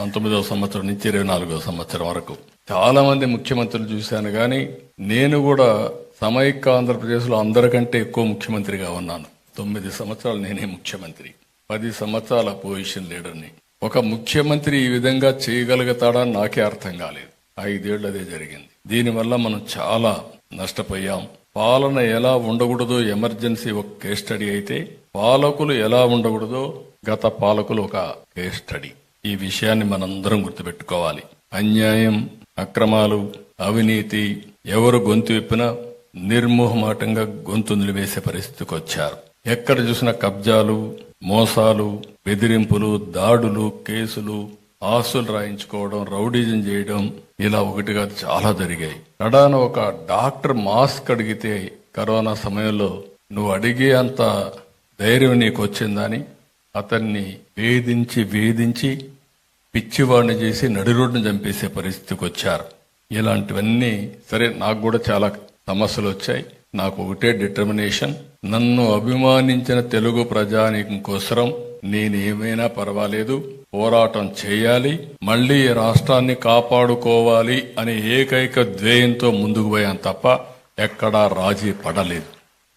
పంతొమ్మిదవ సంవత్సరం నుంచి ఇరవై నాలుగవ సంవత్సరం వరకు. చాలా మంది ముఖ్యమంత్రులు చూశాను కానీ నేను కూడా సమైక్య ఆంధ్రప్రదేశ్లో అందరికంటే ఎక్కువ ముఖ్యమంత్రిగా ఉన్నాను. తొమ్మిది సంవత్సరాలు నేనే ముఖ్యమంత్రి. పది సంవత్సరాల పొజిషన్ లీడర్ని. ఒక ముఖ్యమంత్రి ఈ విధంగా చేయగలుగుతాడా నాకే అర్థం కాలేదు. ఐదేళ్ళు అదే జరిగింది. దీనివల్ల మనం చాలా నష్టపోయాం. పాలన ఎలా ఉండకూడదో ఎమర్జెన్సీ ఒక కేస్ స్టడీ అయితే పాలకులు ఎలా ఉండకూడదో గత పాలకులు ఒక కేస్ స్టడీ. ఈ విషయాన్ని మనందరం గుర్తుపెట్టుకోవాలి. అన్యాయం అక్రమాలు అవినీతి ఎవరు గొంతు విప్పినా నిర్మోహమాటంగా గొంతు నిలివేసే పరిస్థితికి వచ్చారు. ఎక్కడ చూసినా కబ్జాలు మోసాలు బెదిరింపులు దాడులు కేసులు ఆస్తులు రాయించుకోవడం రౌడీజం చేయడం ఇలా ఒకటిగా చాలా జరిగాయి. నడాన ఒక డాక్టర్ మాస్క్ అడిగితే కరోనా సమయంలో నువ్వు అడిగే అంత ధైర్యం నీకు వచ్చిందని అతన్ని వేధించి వేధించి పిచ్చివాడిని చేసి నడి రోడ్డును చంపేసే పరిస్థితికి వచ్చారు. ఇలాంటివన్నీ సరే నాకు కూడా చాలా సమస్యలు వచ్చాయి. నాకు ఒకటే డిటర్మినేషన్ నన్ను అభిమానించిన తెలుగు ప్రజానీకం కోసరం నేనేమైనా పర్వాలేదు పోరాటం చేయాలి మళ్ళీ రాష్ట్రాన్ని కాపాడుకోవాలి అనే ఏకైక ధ్యేయంతో ముందుకు పోయాను తప్ప ఎక్కడా రాజీ పడలేదు.